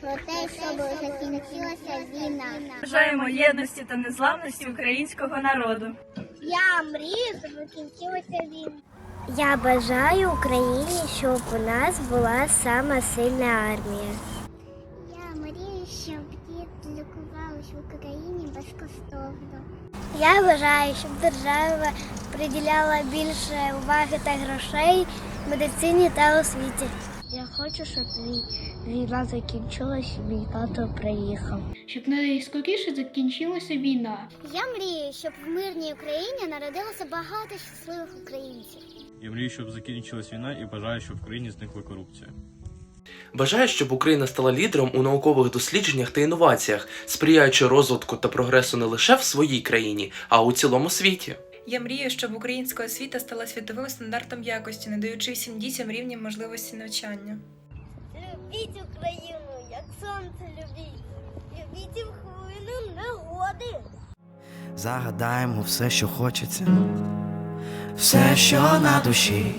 Про те, щоб закінчилася війна. Бажаємо єдності та незламності українського народу. Я мрію, щоб закінчилася війна. Я бажаю Україні, щоб у нас була сама сильна армія. Я мрію, щоб діти лікувались в Україні безкоштовно. Я бажаю, щоб держава приділяла більше уваги та грошей медицині та освіті. Хочу, щоб війна закінчилась, мій тато приїхав. щоб найскоріше закінчилася війна. Я мрію, щоб в мирній Україні народилося багато щасливих українців. Я мрію, щоб закінчилась війна і бажаю, щоб в країні зникла корупція. Бажаю, щоб Україна стала лідером у наукових дослідженнях та інноваціях, сприяючи розвитку та прогресу не лише в своїй країні, а у цілому світі. Я мрію, щоб українська освіта стала світовим стандартом якості, не даючи всім дітям рівні можливості навчання. Любіть Україну, як сонце любіть. Любіть в хвилину негоди. Загадаємо все, що хочеться, все, що на душі.